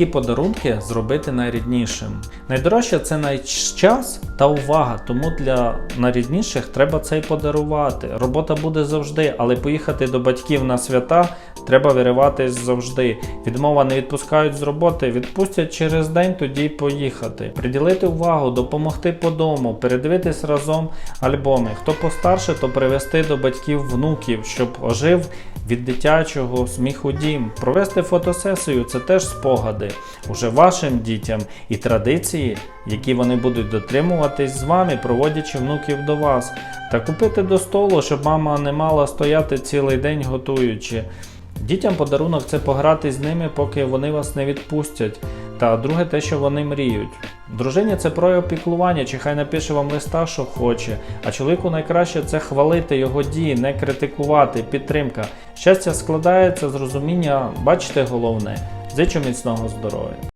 Які подарунки зробити найріднішим? Найдорожче це найчас та увага, тому для найрідніших треба це й подарувати. Робота буде завжди, але поїхати до батьків на свята треба вириватись завжди. Відмова не відпускають з роботи, відпустять через день, тоді поїхати. Приділити увагу, допомогти по дому, передивитись разом альбоми. Хто постарше, то привезти до батьків внуків, щоб ожив від дитячого сміху дім. Провести фотосесію це теж спогади уже вашим дітям і традиції, які вони будуть дотримуватись з вами, проводячи внуків до вас. Та купити до столу, щоб мама не мала стояти цілий день готуючи. Дітям подарунок це пограти з ними, поки вони вас не відпустять. Та друге те, що вони мріють. Дружині це прояв піклування, чи хай напише вам листа, що хоче. А чоловіку найкраще це хвалити його дії, не критикувати, підтримка. Щастя складається з розуміння, бачите головне, зичу міцного здоров'я.